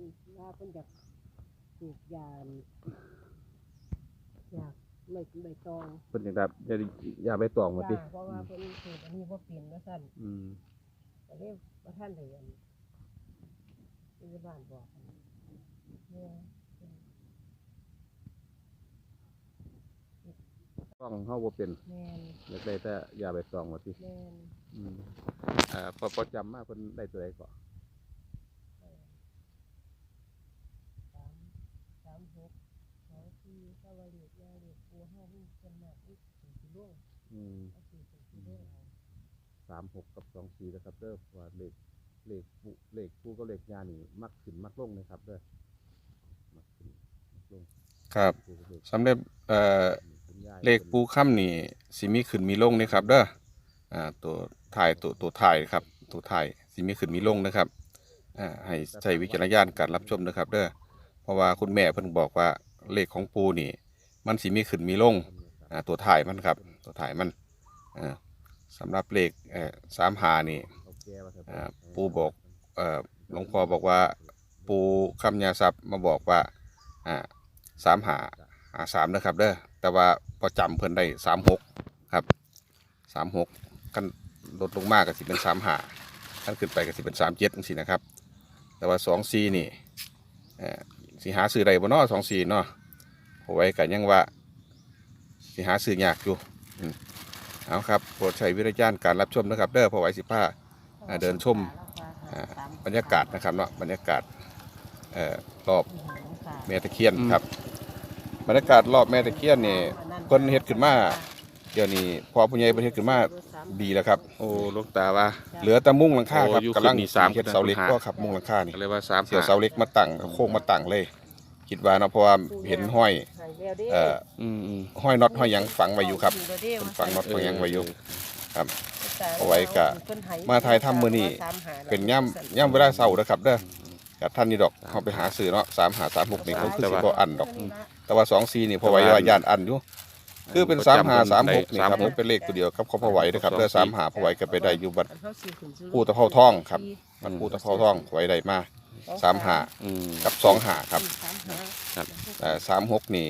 พิ่นว่าเพิ่นอยากปลูกยานอยากใบใบตองเพิ่นจังได้อย่าอย่าไปตองมาติจ้าเพราะว่าเพิ่นปลูกอันนี้บ่เป็นว่าซั่นอืมก็เลยบ่ทันได้อันที่บ้านบอกกันเนี่ยต้องเฮาบ่เป็นแม่นอยากได้แต่อย่าไปตองมาติแม่นอืมอ่าพอพอจำมาเพิ่นได้ตัวใดก่อน เออสามสามหก สองสี่ถ้าว่าเรียกยาเรียกปูเฮานี่เพิ่นมากนี่ถึงกิโลอืมเอาสี่ถึงกิโลเอาสามหกกับสองสี่นะครับเด้อว่าเลขเลขผู้เลขผู้ก็เลขยานี่มักขึ้นมักลงนะครับเด้อมักขึ้นมักลงครับผู้ก็เลขสำหรับเอ่อคุณยายเลขปูค่ำนี่สิมีขึ้นมีลงนะครับเด้ออ่าตัวถ่ายตัวตัวถ่ายครับ ตัวถ่ายสิมีขึ้นมีลงนะครับอ่าให้ใช้วิจารณญาณการรับชมนะครับเด้อเพราะว่าคุณแม่เพิ่นบอกว่า เลขของปูนี่ มันสิมีขึ้นมีลงอ่าตัวถ่ายมันครับ ตัวถ่ายมันอ่าสำหรับเลขเอ่อสามหานี่เอาแก้ว่าเถอะอ่าปู่บอกเอ่อหลวงพ่อบอกว่า ปูคำยาทรัพย์มาบอกว่าอ่าสามหาหาสามนะครับเด้อแต่ว่าพอจำเพิ่นได้สามหกครับสามหกกันลดลงมากก็สิเป็นสามหาขั้นขึ้นไปก็สิเป็นสามเจ็ดจังซี่นะครับ แต่ว่าสองซีนี่เอ่อ สิหาซื้อได้บ่เนาะสองซีเนาะพอไว้กันยังว่าสิหาซื้อยากอยู่อืมเอาครับโปรดใช้วิจารณญาณการรับชมนะครับเด้อพอไว้สิผ้าอ่าเดินชมอ่าบรรยากาศนะครับเนาะบรรยากาศเอ่อรอบแม่ตะเคียนครับ บรรยากาศรอบแม่ตะเคียนนี่เพิ่นเฮ็ดขึ้นมา เดี๋ยวนี้พอผู้ใหญ่เพิ่นเฮ็ดขึ้นมาดีแล้วครับ โอ้หลูกตาว่า เหลือแต่มุ้งหลังคาครับโอ้อยู่กำลังขึ้นนี่สามเฮ็ดเสาเหล็กหาก็ครับมุ้งหลังคานี่ก็เลยว่าสามเสียวเสาเหล็กมาตั้งโค้งมาตั้งเลย คิดว่าเนาะเพราะว่าเห็นห้อยเอ่ออืมอืมห้อยน็อตห้อยหยังฝังไว้อยู่ครับเพิ่นฝังน็อตไว้ยังไว้อยู่ครับ เอาไว้กะมาถ่ายทำมื้อนี้ เป็นย่ำย่ำเวลาเช้าเด้อครับเด้อกับท่านนี่ดอกเฮาไปหาซื้อเนาะ3หา3 6นี่เขาคือสิบ่อันดอก แต่ว่า2 4นี่พอไหวว่าย่านอันอยู่ คือเป็น3 5 3 6นี่ครับมันเป็นเลขตัวเดียวครับเขาพอไหวนะครับเด้อ3 5พอไหวก็ไปได้อยู่บัดปูตะเภาทองครับมันปูตะเภาทองไหวได้มา3 5อืม กับ2 5ครับเอ่อ3 6นี่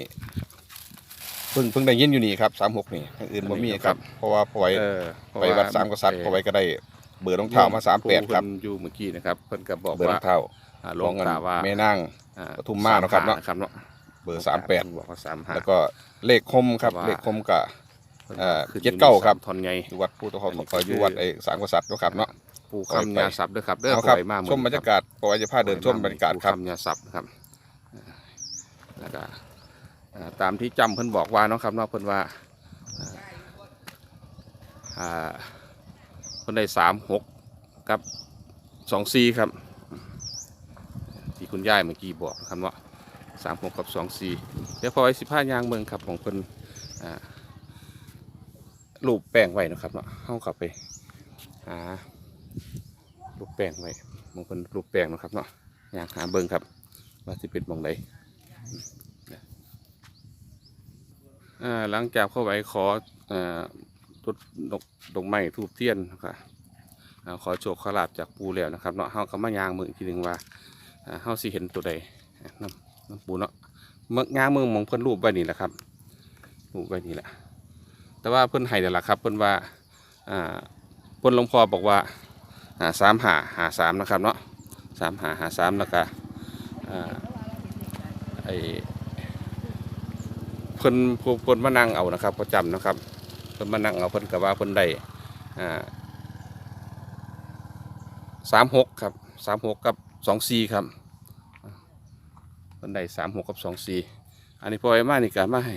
เพิ่งเพิ่งได้ยินอยู่นี่ครับ3 6นี่อย่างอื่นบ่มีครับ เพราะว่าพอไหวเออไปวัดสามกษัตริย์พอไหวก็ได้เบอร์รองเท้ามา38ครับเพิ่นอยู่เมื่อกี้นะครับเพิ่นก็บอกเบอร์รว่าองเท้าอ่าหลขวองงเงินตาว่าแม่นางอ่ปทุมมาเนาะครับเนาะ ครับเนาะ เบอร์สามแปดบอกว่าสามห้า แล้วก็เลขคมครับ ว่า เลขคมกะเอ่อขึ้นเจ็ดเก้าครับ ทอนไง อยู่วัดผู้ตะเขาอันนี้ขออยู่วัดไอ้สามกษัตริย์เนาะครับเนาะ ปูปล่อยคำไปยาสับด้วยครับเด้อเอาครับปล่อยมาหชมบรรยากาศปอยจะพาเดินชมบรรยากาศครับ ปูคำยาสับนะครับแล้วก็อ่าตามที่จำเพิ่นบอกว่าเนาะครับเนาะเพิ่นว่าอ่าอ่าเพิ่นได้สามหกกับสองสี่ครับ ที่คุณยายเมื่อกี้บอกนะครับว่า สามหกกับสองสี่เดี๋ยวพอไว้สิบห้ายางเมืองครับของเพิ่นรูปแป้งไว้นะครับเนาะเข้าเข้าไปหารูปแป้งไว้มองเพิ่นรูปแป้งนะครับเนาะอยากหาเบิ่งครับ ว่าสิเป็นมองใดหลังจากเข้าไปขอตุดดอกดกไม้ทูบเทียนนะครับขอโชคขลาบจากปูแล้วนะครับเนาะเฮาก็มายางมืออีกทีหนึ่งว่าอ่าเฮาสิเห็นตัวใดน้ำน้ำ ปูเนาะเมื่องาเมืองมองเพิ่นรูปไว้นี่แหละครับรูปไว้นี่แหละ แต่ว่าเพิ่นให้แต่นละครับ เพิ่นว่าอ่าเพิ่นหลวงพ่อบอกว่าหาสามหาหาสามนะครับเนาะสามหาหาสามแล้วก็อ่าไอเพิ่นปูเพิ่นมานั่งเอานะครับประจำนะครับเพิ่นมานั่งเอาเพิ่นก็ว่าเพิ่นได้อ่าสามหกครับสามหกกับสองสี่ครับ นได้สามหกกับสองสี่อันนี้พอไอ้มานี่ก็มาให้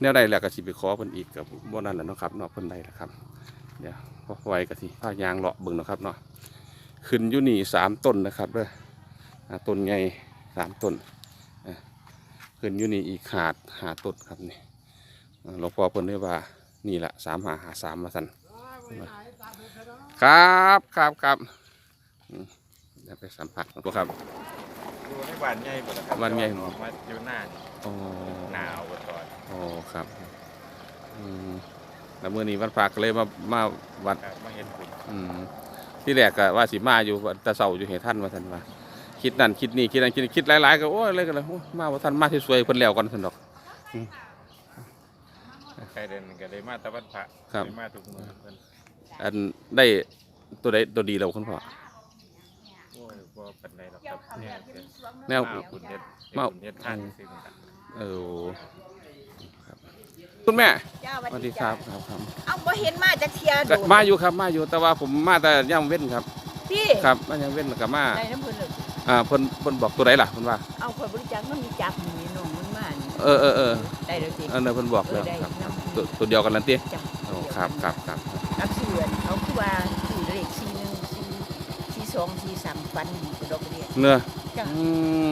แนวใดแหล้วก็สิไปขอเพิ่นอีกกับบ่นั่นแหละเนาะครับเนาะเพิ่นได้แล้วครับเดี๋ยวพอไว้ก็สิพายางเลาะเบิ่งเนาะครับเนาะขึ้นอยู่นี่สามต้นนะครับเด้ออ่าต้นใหญ่สามต้นขึ้นอยู่นี่อีกหาดหาต้นครับนี่อ่าหลวงพ่อเพิ่นได้ว่านี่แหละสามหาหาสามมาสั่นครับครับครับเดี๋ยวไปสัมผัสตัวครับ ดูในบ้านใหญ่หมดแล้วครับบ้านใหญ่ออกมาอยู่หน้านี่โอ้หนาวหมดก่อนโอ้ครับอืมแล้วมื่อนี้วันฝากก็เลยมามาวัด ครับมาเห็นคุณอืมที่แรกก็ว่าสิมาอยู่วันแตะเสาอยู่เห็นท่านว่าท่านว่า คิดนั่นคิดนี่คิดนั่นคิดนี่คิดหลายๆก็โอ้ยเลยกันเลยโอ้ยมาว่าท่านมาที่สวยๆเพิ่นแล้วก่อนซั่นดอก ใครเดินก็เลยมาตะวันพระครับ เลยมาทุกมื้อเพิ่นอันได้ตัวใดตัวดีแล้วคุณพ่อโอ้ยบ่ ปานใดหรอกครับเนี่ยเกินแนว มาคุณเฮ็ดมาคุณเฮ็ดทานซื่อๆครับเออครับคุณแม่จ้าสวัสดีครับครับครับเอาบ่เห็นมาจากเทียก็โดดมาอยู่ครับมาอยู่แต่ว่าผมมาแต่ย่ำเว้นครับ พี่ครับมาย่ำเว้นแล้วก็มาได้น้ำเพิ่นเลยอ่าเพิ่นเพิ่นบอกตัวใดล่ะเพิ่นว่า เอาคนบริจาคมันมีจับนี่น้องมันมานี่เออเออเออได้แล้วสิ เออเนี่ยเพิ่นบอกแล้วเออได้ครับน้ำตัวตัวเดียวกันนั่นติจ้ะ โอ้ครับครับครับนักเสือนเขาคือว่าคือเลขสี่หนึ่ง สี่สี่สองสี่สามฟันอยู่กับดอกกระเดียเนื้อจ้ะ อืม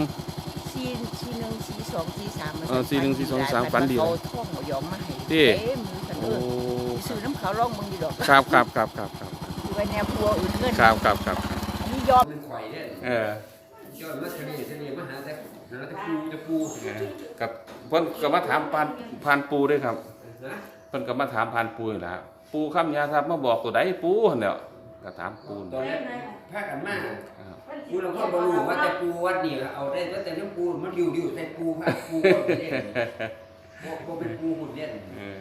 สี่สี่หนึ่งสี่สองสี่สามมันเออสี่หนึ่งสี่สองสามฟันดีเขาท่องเอายอมมาให้ที่เต็มมือกันโอ้เออซื้อน้ำเขาล่องมึงอยู่ดอกครับครับครับครับครับคือว่าแนวพัวอื่นเงินครับครับครับอันนี้ยอม มันข่อยเนี่ยเออยอดมาทะเลทะเลมาหาแต่หาแต่ปูแต่ปูกับเพิ่นก็มาถามผ่านผ่านปูด้วยครับนะเพิ่นก็มาถามผ่านปูนี่แหละครับปูคำยาทับมาบอกตัวใดปูหั่นแหล้วก็ถามปูตอนแรก พากันมาครับปูเราก็บ่รู้ว่าแต่ปูวัดนี่เอาได้ว่าแต่น้ำปูมันอยู่อยู่แต่ปูพาปูก็เล่นบ่บ่เป็นปูหุ่นเล่นเออ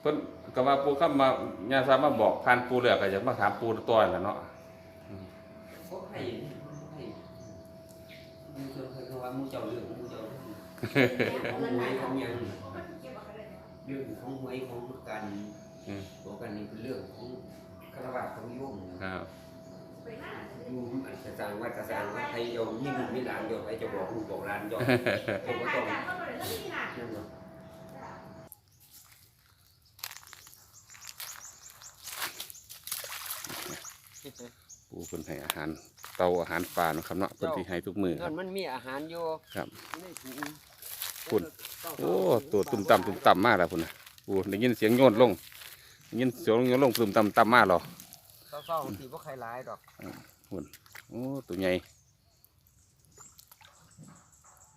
เพิ่นก็ว่าปูคำมายาทับมาบอกผ่านปูแล้วก็อยากมาถามปูตัวนั่นแหละเนาะเขาให้ให้มูเจ้าเขาว่ามูเจ้าเรื่องมูเจ้าของหวยของหยังเรื่องของหวยของการอืมบอกกันนี่เป็นเรื่องของคารวะของโยมนะครับ อยู่อันจะสร้างวัดจะสร้างวัดไทยโยมนี่มึงไม่ลานโยมไอ้จะบอกลูกบอกหลานโยมผมก็ต้องนั่นเนาะปูเพิ่นให้อาหารเตาอาหารปลาเนาะครับเนาะเพิ่นสิให้ทุกมื้อคนั่รับนมันมีอาหารอยู่ครับในถุงคุณโอ้ตัวตุ่มต่ำตุ่มต่ำมากแล้วพุ่นน่ะปูได้ยินเสียงโยนลงได้ยินเสียงโยนลงตุ่มต่ำต่ำมากหรอ เศร้าๆสีบ่ใครร้ายดอกโอ้ตัวใหญ่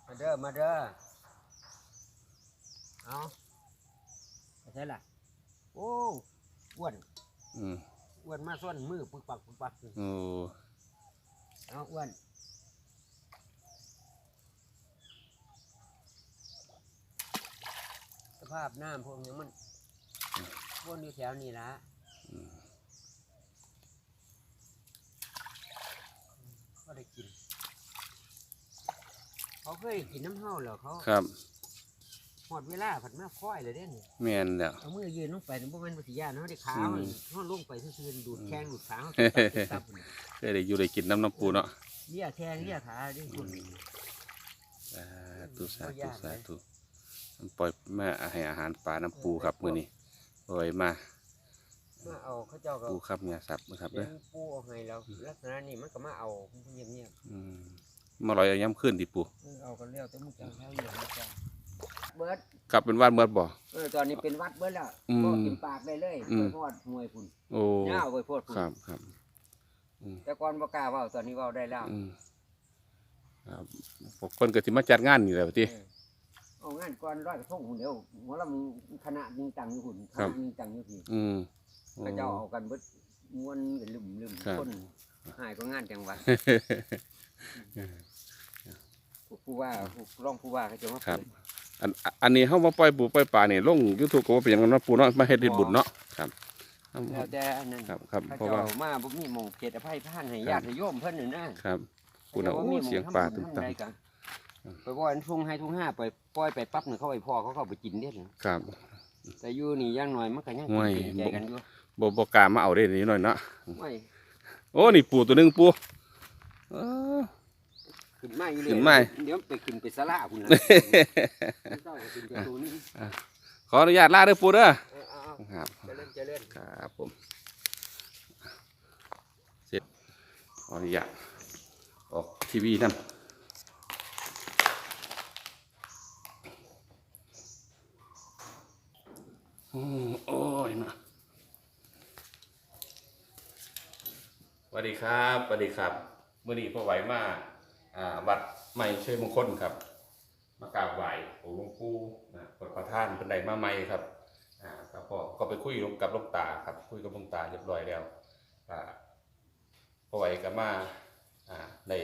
มาเด้อมาเด้อเอาไปใช่ล่ะโอ้อ้วนอืมอ้วนมาส่วนมือปึกปักปึกปักโอ้เอาอ้วนสภาพน้ำพวกนี้มันวนอยู่แถวนี้ละ ได้กิน เขาเคยกินน้ำเห่าเหรอเขาครับหมดเวลาผัดมาค่อยเลยเด้นี่แม่นแล้ว เอามือยืนลงไปนี่บ่แม่นปฏิญาณเนาะได้ขาอืมมันเขาลงไปซื่อๆดูดแข้งดูดขาเขาเฮ้ตับตับตับเคยได้อยู่ได้กินน้ำน้ำปูเนาะเลี้ยแข้งเลี้ยขาดิคุณ สาธุสาธุสาธุปล่อยแม่ให้อาหารปลาน้ำปูครับมื้อนี้ปล่อยมา มาเอาเขาเจ้าก็ปูครับเนี่ยสับนะครับเป็เด้อนปูเอาให้เราลักษณะนี้มันก็มาเอาเงียบอืมมาลอยเอาย้ำขึ้นดิปูๆเออเอากันแล้วแต่มึงจังเท่าอย่างนี้จ้ะเบิดกลับเป็นว่านเมื่อบ่เออตอนนี้เป็นวัดเบิดแล้วอืมก็กินปากได้เลยอืไปมพอดมวยพุ่นโอ้ย่าวไปพอดพุ่นครับครับแต่ก่อนบ่กล้าเว้าตอนนี้เว้าได้แล้วอืมครับพวกคนก็สิมาจัดงานนี่แหละติเออเอางานก่อนร้อยกระทงหุ่นเดียวหัวลำคณะยิงตังอยู่หุ่นคครัณะบยิงตังอยู่พี่ อืมโอ้พระเจ้าเอากันเบิดม้วนกันลืมลืมครับ คนหายก็งานจังหวัดผู้ว่าผู้รองผู้ว่าเขาจะมาครับ เปิดอันอันนี้เฮามาปล่อยปูปล่อยปลานี่ลง YouTube ก็ว่าเป็นหยังกันเนาะปูเนาะมาเฮ็ดเฮ็ดบุญเนาะครับแล้วแต่อันนั้นครับครับพระเพราะเจ้าว่า มาบ่มีหมองเขตอภัยท่านให้ครับ ญาติโยมเพิ่นน่ะนะครับปูน่ะโอ้เสียงปลาตึ้มทำใดกันไปบ่อนทุ่งให้ทุ่งห้าไปปล่อยไปปั๊บเนี่ยเขาไปพ่อเขาเข้าไปกินเด้อๆครับ แต่อยู่นี่อย่างน้อยมันก็ยังห่วย กินใจกันอยู่ บ่บ่กล้ามาเอาเด้นี่หน่อยเนาะไม่โอ้นี่ปูตัวหนึงปูเออ ขึ้นมาอยู่เลยขึ้นมาเดี๋ยวไปขึ้นไปศาลาพุ่นน่ะเจ้าก็ขึ้นประตูนี้ขออนุญาตลาเด้อปูเด้อเออเอาครับๆเจริญเจริญครับผมเสร็จขออนุญาตออกทีวีนั่นอืมโอ้ยมาส วัสดีครับสวัสดีครับเมื่อนี้พ่อไหวมาอ่าวัดใหม่ช่วยมงคลครับ มากราบไหว้องค์หลวงปู่นะปดประท่านเป็นไดมาใหม่ครับอ่าครับพ่อก็ไปคุยกับลูกตาครับ คุยกับลูกตาเรียบร้อยแล้วอ่าพ่อไหวก็มาอ่าได้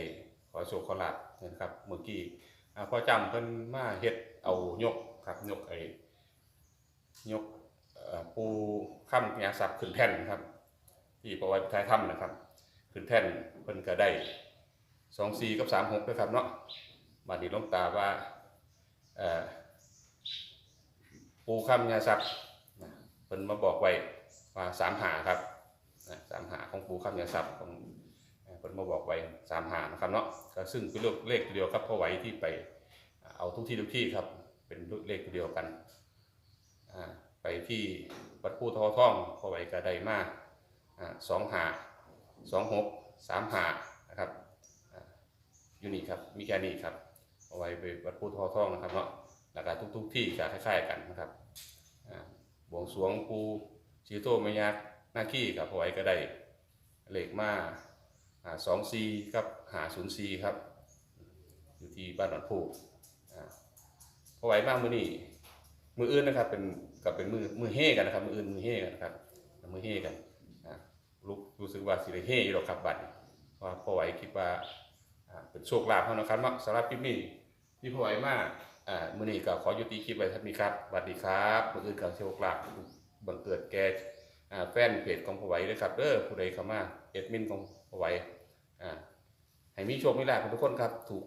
ขอโชคขอลาบนะครับเมื่อกี้อ่าพอจำเพิ่นมาเฮ็ดเอายกครับยกไอ้ยกอ่อปูข้ามยาศัพท์ขึ้นแท่นครับที่ประวัติท้ายถ้ำนะครับ ขึ้นแท่นเพิ่นก็ได้สองสี่กับสามหกด้วยครับเนาะมาดีลงตาว่าปูข้ามยาศัพท์เพิ่นมาบอกไว้ว่าสามหาครับสามหาของปูข้ามยาศัพท์ของเพิ่นมาบอกไว้สามหานะครับเนาะก็ซึ่งเป็นเลขตัวเดียวกับพ่อไหวที่ไปเอาทุกที่ทุกที่ครับเป็นเลขตัวเดียวกันไปที่วัดปูทอท่องพ่อไหวก็ได้มากสองหา สองหกสามหานะครับอยู่นี่ครับมีแค่นี้ครับเอาไว้ไปวัดพุทธทองนะครับเนาะแล้วก็ทุก ๆ ที่ก็คล้ายๆกันนะครับอ่าบวงสวงปูชีโตมยักษ์หน้าขี้ครับเอาไว้ก็ได้เลขมาสองซีกับหาศูนย์ซีครับ อยู่ที่บ้านหนองพูอ่าเอาไว้มากมือนี่มืออื่นนะครับเป็นกับเป็นมือมือเฮกันนะครับ มืออื่นมือเฮกันนะครับมือเฮกัน รู้รู้สึกว่าสิได้เฮอยู่หรอกครับบัดนี้เพราะว่าพ่อไหวคิดว่าอ่าเป็นโชคลาภเท่านั้นครับเนาะสำหรับคลิปนี้ที่พ่อไหวมาอ่ามื้อนี้ก็ขอยุติคลิปไว้เท่านี้ครับสวัสดีครับมื้ออื่นก็โชคลาภบังเกิดแก่อ่าแฟนเพจของพ่อไหวเด้ครับเด้อผู้ใดเข้ามาเอดมินของพ่อไหวอ่าให้มีโชคมีลาภทุกคนครับถูก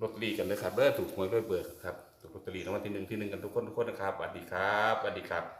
ลอตเตอรี่กันเลยครับเด้อถูกหวยด้วยเบิกครับถูกลอตเตอรี่รางวัลที่หนึ่งที่หนึ่งกันทุกคนทุกคนนะครับสวัสดีครับสวัสดีครับ